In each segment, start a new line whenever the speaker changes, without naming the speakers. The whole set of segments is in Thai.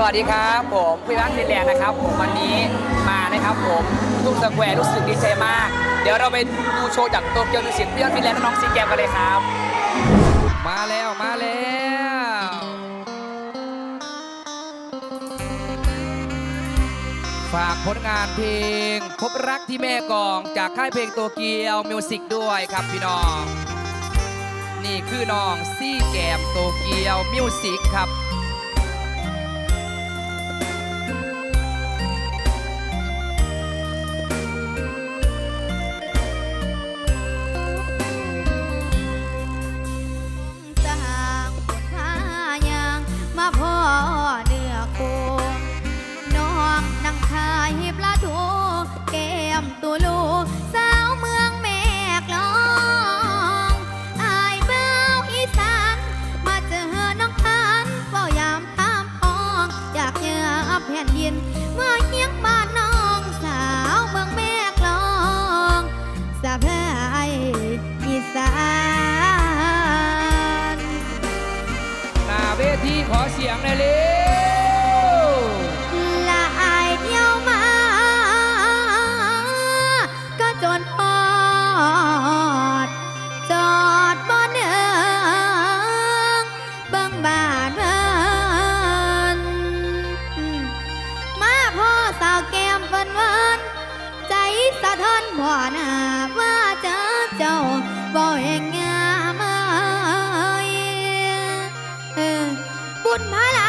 สวัสดีครับผมพี่รักน์ดิแลนด์นะครับผมวันนี้มานะครับผมทุ่งสแควร์รู้สึกดีใจมาก เดี๋ยวเราไปดูโชว์จากโตเกียวมิวสิกพี่รักเดลแลนน้องซีแกมกันเลยครับ มาแล้วมาแล้วฝากผลงานเพลงพบรักที่แม่กองจากค่ายเพลงโตเกียวมิวสิกด้วยครับพี่น้อง นี่คือน้องซี่แกมโตเกียวมิวสิกครับ
elle คนพ
ระ
ลา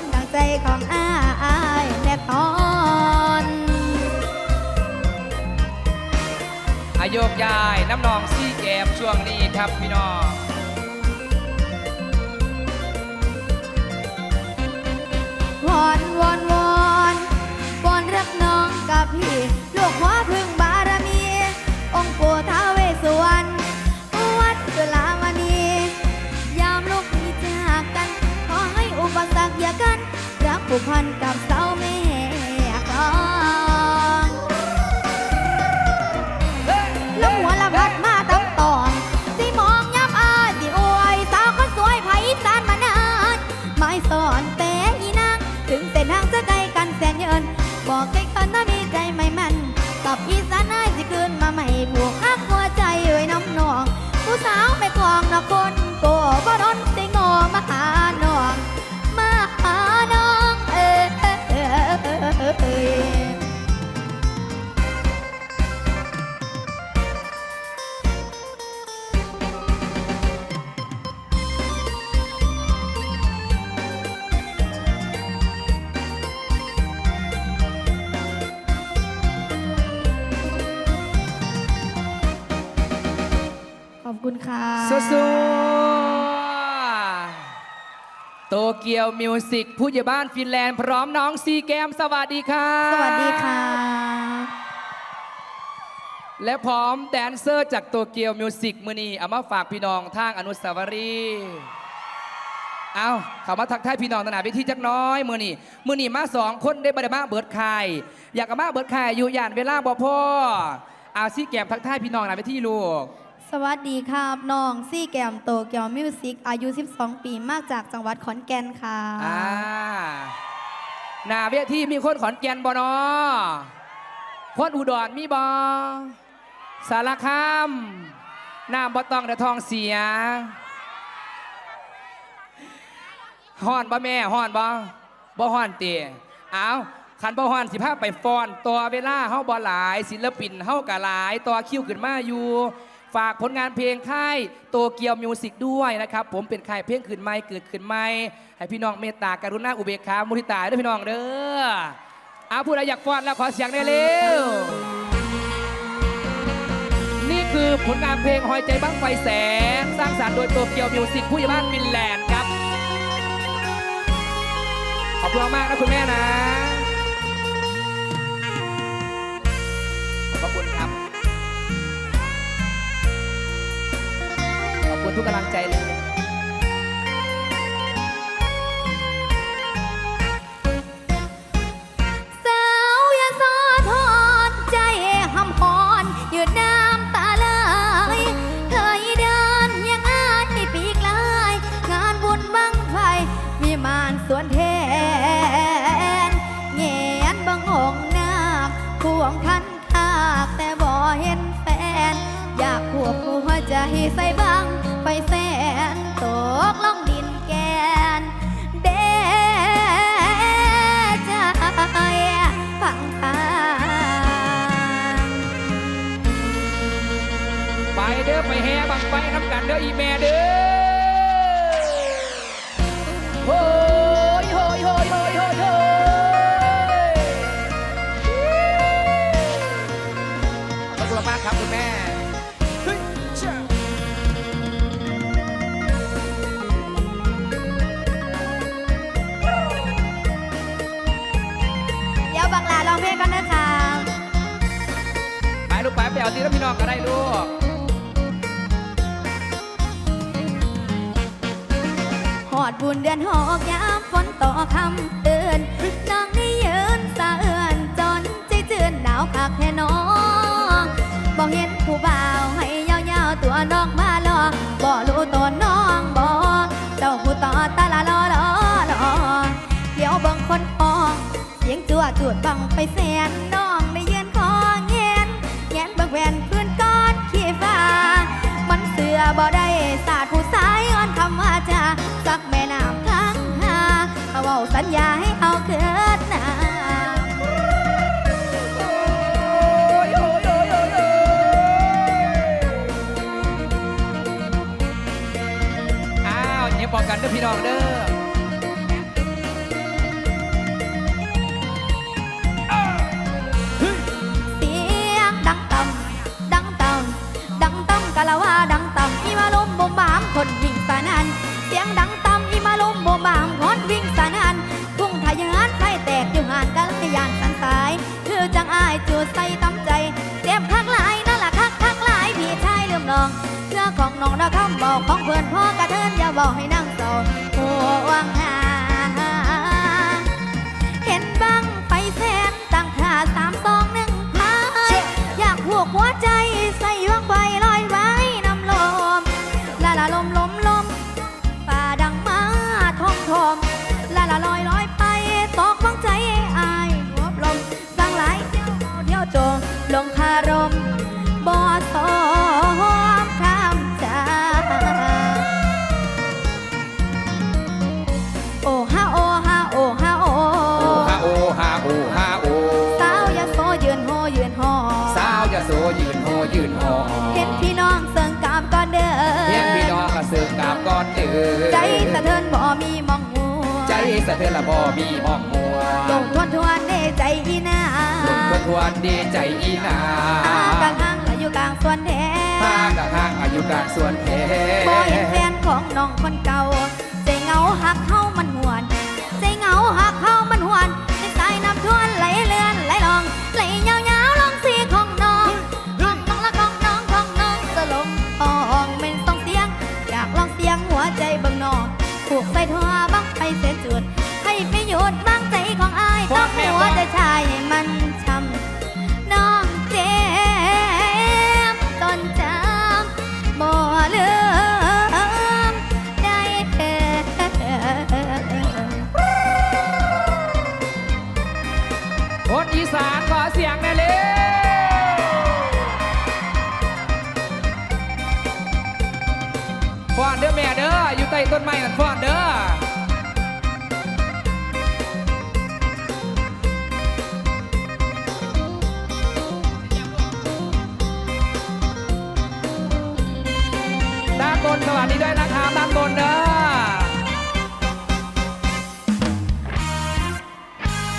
ม
ดั
งใจของอ้ายแน่นอนอายกยายน้ำนอง
ซี่แกมช่วงนี้ครับพี่น้อง
วอนวอนวอนวอนรักน้องกับพี่ลูกหัว อบคุณค่ะ
สู้ๆโตเกียวมิวสิกผู้ใหญ่บ้านฟินแลนด์ พร้อมน้องซีแกมสวัสดีค่ะ
สวัสดีค่ะ
และพร้อมแดนเซอร์จากโตเกียวมิวสิกมือนีเอามาฝากพี่น้องทางอนุสาวรีย์เอาเขามาทักทายพี่น้องตนาเวทีจักหน้อยมือนี่มือนี่มาสองคนได้บัดมาเบิดคายอยากกับมาเบิดคายอยู่ย่านเวลาบ่พ่อเอาซีแกมทักทายพี่น้องหนาเวทีลูก
ส วัสดีครับน้องซี่แกมโตเกียวมิวสิกอายุ 12 ปีมากจากจังหวัดขอนแก่นค่ะ
อ่าหน้าเวทีมีคนขอนแก่นบ่นอคนอุดรมีบ่สารคามน้ำบ่ต้องแต่ทองเสียฮ้อนบ่แม่ฮ้อนบ่บ่ฮ้อนเตีเอาคันบ่ฮ้อนสิพาไปฟอนตัวเวลาเฮาบ่หลาย ศิลปินเฮาก็หลายตัวคิวขึ้นมาอยู่ ฝากผลงานเพลงค่ายโตเกียวมิวสิกด้วยนะครับ ผมเป็นค่ายเพลงขึ้นใหม่เกิดขึ้นใหม่ให้พี่น้องเมตตากรุณาอุเบกขามุทิตาด้วยพี่น้องเด้อเอาผู้ใดอยากฟ้อนแล้วขอเสียงได้เร็วนี่คือผลงานเพลงหอยใจบ้างไฟแสงสร้างสรรค์โดยโตเกียวมิวสิกผู้ใหญ่บ้านฟินแลนด์ครับขอบคุณมากนะคุณแม่นะ ทุกกำลังใจเลย
สาวยาสาทอนใจหำหอนหยุดน้ำตาไหลเคยเดินยังอายปีกลาย งานบุญบังไฟมีมานสวนเทนเงียนบังองค์นาคควงคันคากแต่บ่เห็นแฟน อยากขวบหัวใจใส่บัง อ
อีแม่เด้อ บ่ได้
สาดผู้สายอ่อนคำว่าจะสักแม่น้ำทั้งหาเอาเว้าสัญญาให้เอาเกิดหนา
อ้าวเนี่ยบอกกันเด้อพี่น้องเด้อ
บอกของเพื่อนพ่อกระเทินอย่าบอกให้นั่ง ดีใจอีนา
อา
ก
ลา
งห้างและอยู่กลางสวนแทน
ห่างกับห่างอายุกลารส่วนเพ
บ่เห็นแฟนของน้องคนเก่าใจเหงาหักเข้ามันหวนใจเหงาหักเข้ามันหวนในสายน้ำทวนไหลเลือนไหลลองไหลยาวๆลองสีของน้องของน้องละของน้องของน้องสลงทองเป็นสองเสียง อยากลองเสียงหัวใจเบิ่งนองผูกใส่ทั่ว ต้ต้นไม้
นั่นฟอนเด้อด้านบนสวัสดีด้วยนะครับด้านบนเด้อ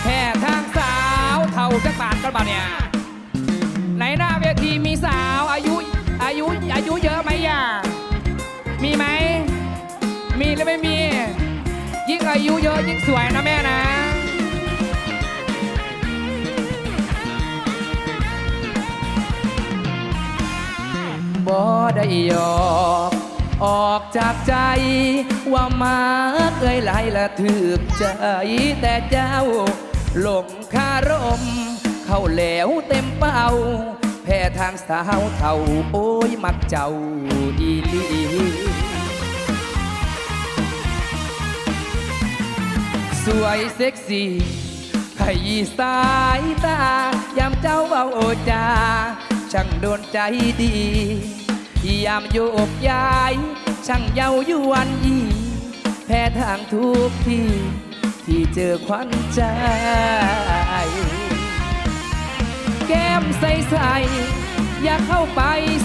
แค่ทางสาวเท่าจักบาทกันเปล่าเนี่ยในหน้าเวทีมีสาวอายุอายุอายุเยอะไหมย่ามีไหม มีหรือไม่มี ยิ่งอายุเยอะยิ่งสวยนะแม่นะ บ่ได้หยอกออกจากใจ ว่ามาเอ้ยไหลละถืบใจ แต่เจ้าหลงคารม เข้าแล้วเต็มเป้า แพ้ทางสาวเท่า โอ้ย มักเจ้าอีลี สวยเซ็กซี่ขยี้สายตายามเจ้าเบาโอจา ช่างโดนใจดี ยามโยกย้าย ช่างเยาวยวนยีแพ้ทางทุกที่ที่เจอควันใจ แก้มใสใสอยากเข้าไป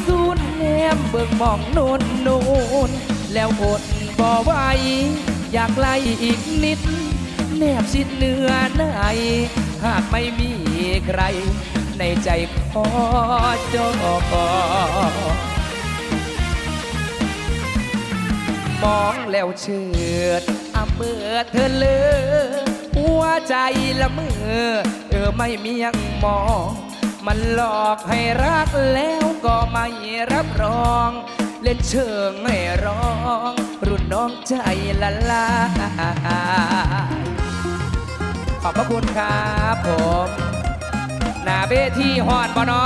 สูนแนมเบิ่งมองโน่นโน่นแล้วอดบ่ไหวอยากไล่อีกนิด แนบชิดเนื้อในหากไม่มีใคร ในใจขอจอบมองแล้วเชิดอาเมื่อเธอเลอหัวใจละเมอเออไม่มียังมอง มันหลอกให้รักแล้วก็ไม่รับรอง เล่นเชิงไม่ร้อง รุ่นน้องใจละลาย ขอบพระคุณครับผมหนาเวทีหอนบ่นอ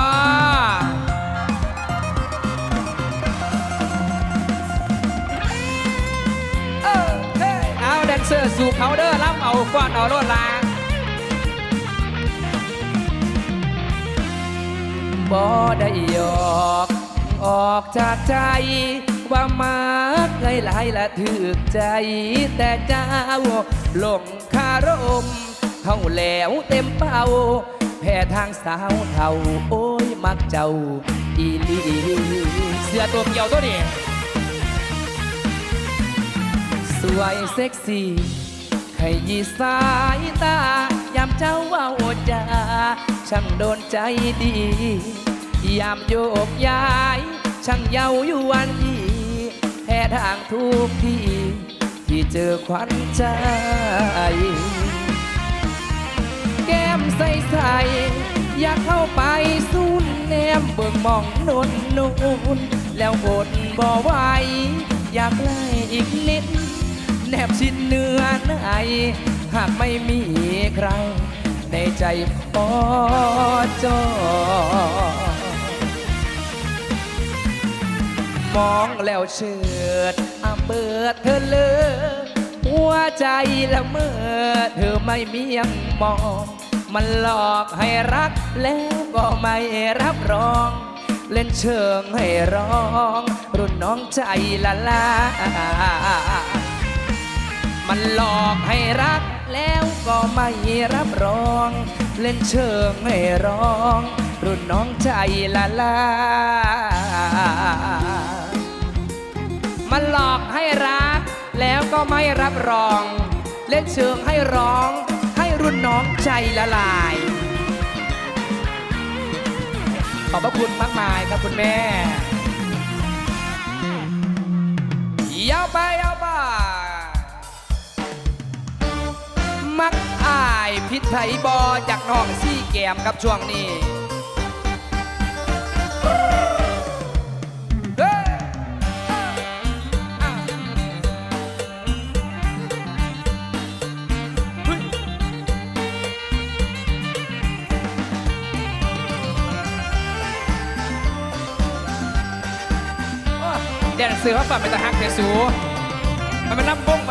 เออเฮ้ยเอาแดนเซอร์สู่เขาเดอรับเอาฟ้อนเอาโลดลาบ่ได้ยอกออกจากใจว่ามาเคยหลายละถึกใจ แต่เจ้าหลงคารม เข้าแล้วเต็มเป้าแพ้ทางสาวเท่าโอ้ยมักเจ้าอีลีเสื้อตัวเกี่ยวตัวนี้สวยเซ็กซี่ขยี้สายตายามเจ้าว่าจาช่างโดนใจดี ยามโยกย้าย ช่างเยาวยวนยีแพ้ทางทุกที่ที่เจอควันใจ แก้มใสใสๆอยากเข้าไปสูนแนมเบิ่งมองนนนูนแล้วอดบ่ไหวอยากไล่อีกนิด แนบชิดเนื้อในหากไม่มีใคร ในใจพอจอมองแล้วเชิดอาเบิดเธอเลย หัวใจละเมอเธอไม่มียังมอง มันหลอกให้รักแล้วก็ไม่รับรอง เล่นเชิงให้ร้อง รุ่นน้องใจละลา มันหลอกให้รักแล้วก็ไม่รับรอง เล่นเชิงให้ร้อง รุ่นน้องใจละลา มันหลอกให้รัก แล้วก็ไม่รับรอง เล่นเชิงให้ร้อง ให้รุ่นน้องใจละลาย ขอบพระคุณมากมายครับคุณแม่ยาวไปยาวไปมักอายพิษไผบอจากน้องซี่แกมครับช่วงนี้ แดนเสือเขาฝันเป็นตะฮักเทสูมันเป็นน้ำบ้งไป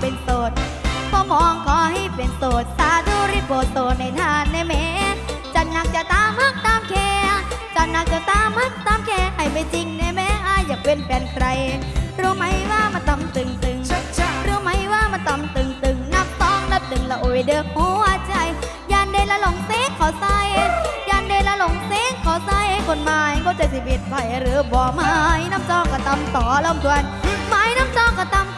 เป็นโสดก็มองขอให้เป็นโสด สาธุริโปรดโสดในทานในแม่จะหนักจะตามฮักตามแค่จะหนักจะตามฮักตามแค่ให้ไปจริงในแม่อายอยากเป็นแฟนใคร รู้ไหมว่ามันตำตึงตึงรู้ไหมว่ามันต่ำตึงตึงนับสองนับหนึ่งละโอยเด้อหัวใจ ยันเดละหลงเซ็กขอใส่ยันเดละหลงเซ็กขอใส่คนหมายก็จะสิบิดไปหรือบ่ไม้น้ำจอกก็ตำต่อลำทวนไม้น้ำจอกก็ตำต่ำ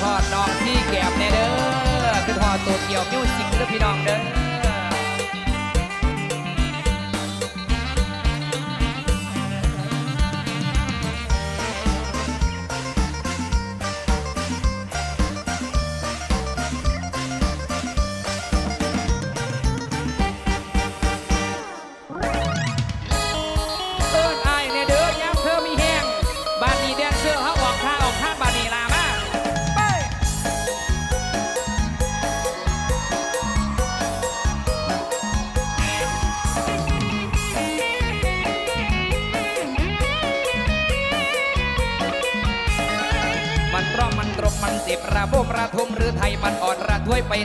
ทอดน้องที่แก็บแน่เด้อคือ
ทอดตัวเกี่ยวมิวสิกเด้อพี่น้องเด้อ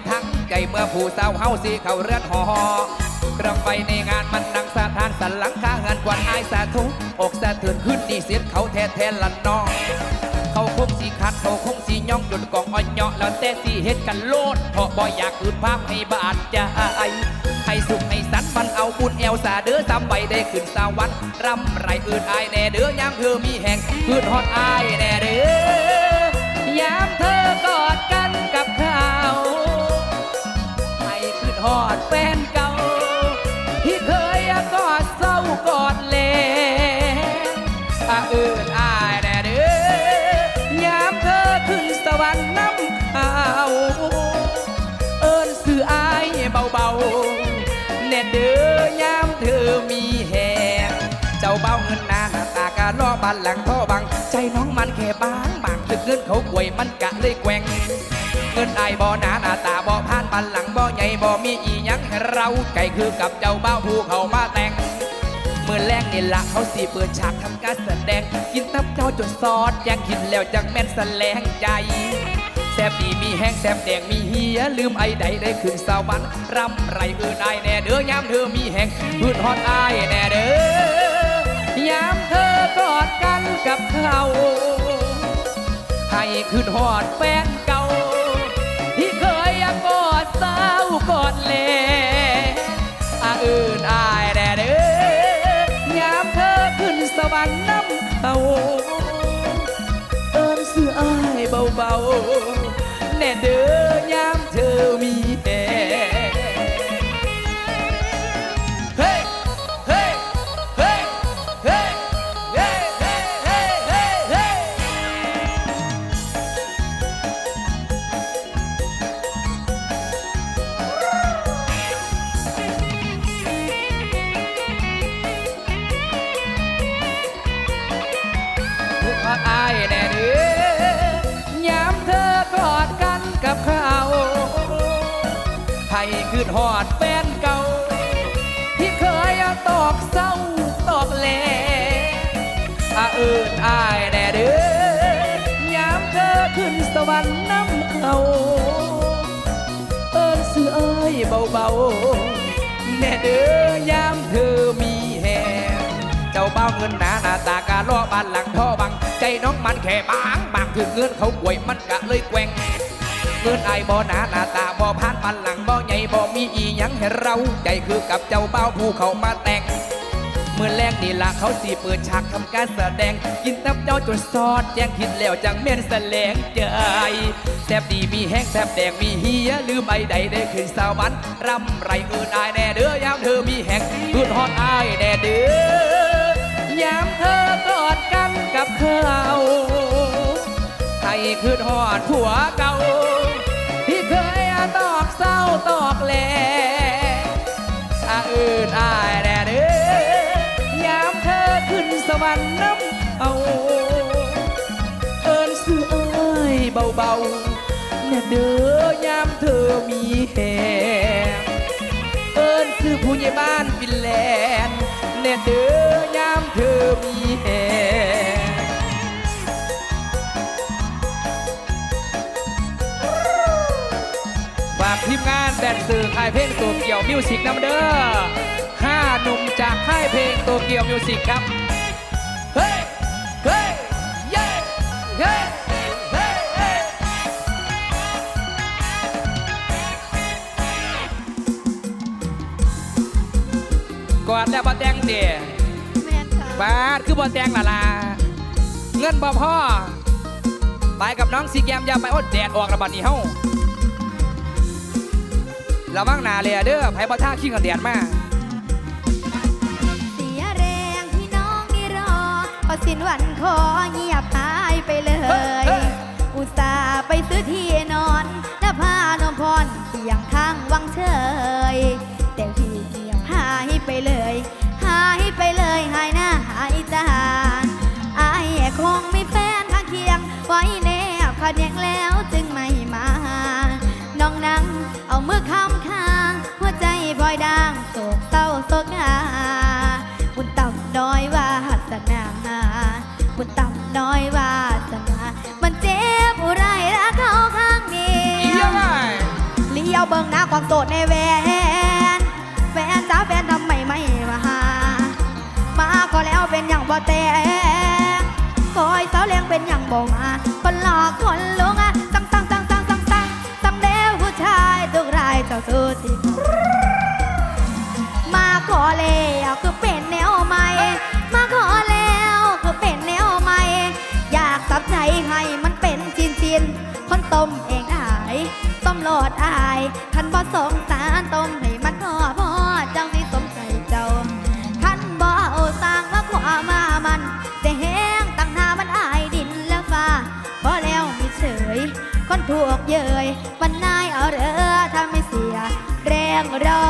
ทั้งใจเมื่อผู้สาวเฮาสิเข้าเรือนหอเครื่องไฟในงานมันดังสะทานสันหลังคาเงินกวนอายสาธุอกสะเทือนขึ้นนี่เสียดเขาแท้แทนละน้องเขาคงสีขัดเขาคงสีย่องหยุดกองอ่อนเหาะแล้วแต่สีเฮ็ดกันโลดเพราะบ่อยากคืนภาพให้บาดใจให้สุขให้สันมันเอาบุญแอวสาเด้อซ้ำใบได้ขึ้นสวรรค์รำไรอื่นอายแน่เด้อยามเธอมีแห่งคืนฮอดอายแน่เด้อยามเธอกอดกัน หอดแฟนเก่า ที่เคยกอดเศร้ากอดแลอาเอินอายแน่เด้อยามเธอขึ้นสวรรค์น้ำขาวเอินสื่ออายเบาๆแน่เด้อยามเธอมีแหงเจ้าเบ้าเงินหนาหน้าตากะล้อบันหลังท่อบัง ใจน้องมันแค่บางบางถึกเงินเขากวยมันกะเลยแกว่งเงินไอายบ่หนาหน้าตาบ่ผ่าันหลังบ่ใหญ่บ่มีอีหยังให้เราไก่คือกับเจ้าบ้าผู้เขามาแต่งเมื่อแรกนี่ละเขาสีเปิดฉากทำการแสดง กินตับเจ้าจนซอสแยงกินแล้วจังแม่นแสลงใจแซบดีมีแห้งแซบแดงมีเฮียลืมไอ้ใดได้ขึ้นสวรรค์รำไรเอื่นไอายแน่เด้อยามเธอมีแห้งพื้นฮอดไอายแน่เด้อยามเธอกอดกันกับเขาให้ขึ้นฮอดแฟนเก่าากกอดาวกอดเลอาอื่นอายแด่เด้อยามเธอขึ้นสวรรค์น้ำเขาเอิ้นเสื้ออายเบาๆแน่เด้อ หอดแฟนเก่า ที่เคยตอกเศร้าตอกแหลอาเอินอายแน่เด้อยามเธอขึ้นสวรรค์น้ำเขาเอินเสื้อเอ้ยเบาๆแน่เด้อยามเธอมีแหงเจ้าเบ้าเงินหนาหน้าตากาล้อบ้านหลังท่อบัง ใจน้องมันแค่บางบางถึงเงินเขาป่วยมันกะเลยแกว่งเงินไอายบ่หนาหน้าตาบ่ผ่านปันหลัง ใหญ่บ่มีอีหยังให้เราใจคือกับเจ้าเบ้าผู้เขามาแต่งเมื่อแรกนี่ละเขาสีเปิดฉากทำการแสดง กินตับเจ้าจนซอดแจ้งคิดแล้วจังเม่นแสลงใจแซบดีมีแห้งแซบแดงมีเฮียลืมใบใดได้ขึ้นสวรรค์รำไรเอื่นอายแน่เด้อยามเธอมีแห้งคืนฮอดอายแน่เด้อยามเธอกอดกันกับเขาให้คืนฮอดผัวเก่า ตอกเศร้าตอกแหลอาอื่นอายแน่เด้อยามเธอขึ้นสวรรค์น้ำเอาเอินเสื้อเอ้ยเบาๆแน่เด้อยามเธอมีแหงเอินซื้อผู้ใหญ่บ้านฟินแลนด์แน่เด้อยามเธอมีแหง ดนเซอร์ค่ายเพลงตัวเกี่ยวมิวสิกน้ำเด้อห้าหนุ่มจากค่ายเพลงตัวเกี่ยวมิวสิกครับ เฮ้ย เฮ้ย เย้ เฮ้ยเฮ้ยเฮ้ยกอดแล้วบ่แต่งเดีย
แม่นค่ะ
บาดคือบ่แต่งละล่ะเงินบ่พ่อไปกับน้องสีแกมอย่าไปอดแดดออกระบัดนี้เฮา ระวังหนาเลยเด้อไผบ่ท่าขี้กันแดดมา
เสียแรงที่น้องนี่รอพอสิ้นวันขอเงียบหายไปเลย อุตส่าห์ไปซื้อที่นอนและผ้านมพรเสียงข้างวังเฉยแต่พี่เงียบหายไปเลย หายไปเลยหายหน้าหายตาอายคงมีแฟนข้างเคียง ไว้แนบขาเดียงแล้วจึงไม่มา น้องนั่ง เอามือค้ำคาง หัวใจพลอยดังโศกเศร้าโศกงาบุญต่ำน้อยวาสนาบุญต่ำน้อยวาสนา มันเจ็บอุไรรักเขาข้างเดี
อี
ย
เหี้ยวไง
เลี้ยวเบิ่งหน้าความโสดในแวนแฟนจ้าแฟนทำไมไม่มาหามาก็แล้วเป็นอย่างบ่แต่ อายท่านบ่สงสารต้มให้มันพอพอจังสิสมใจเจ้าท่านบ่เอาสร้างมาขวามามันจะแห้งตั้งหามันอายดินและฟ้าพอแล้วมีเฉย คนถูกเย้ยมันนายเอาเรือถ้าไม่เสีย แรงรอ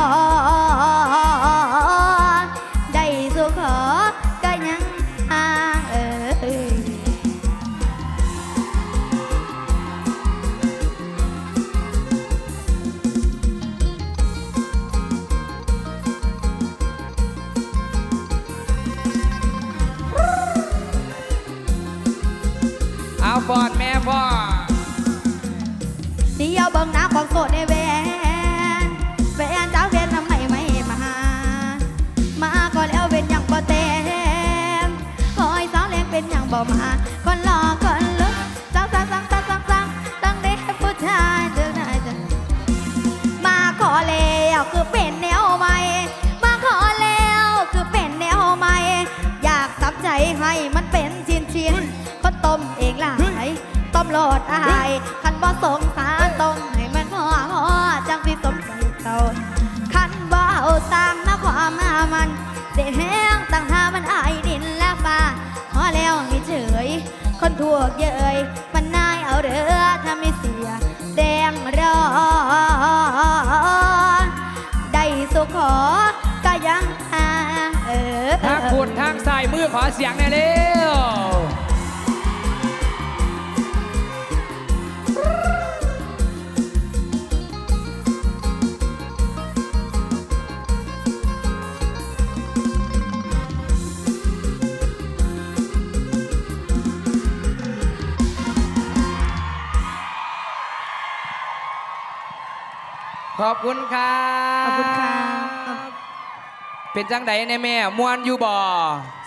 เสียแห้งตั้งท่ามันอายดินและฟ้าขอแล้วให้เฉย คนทั่วเย้ยมันนายเอาเรือถ้าไม่เสีย แดงรอได้สุขอก็ยังหาเออ
ทางคุณทางซ้ายมือขอเสียงหน่อยเลย อบคุณครับ
ขอบคุณครับ
เป็นจังไดเนี่ยแม่มวนอยู่บ่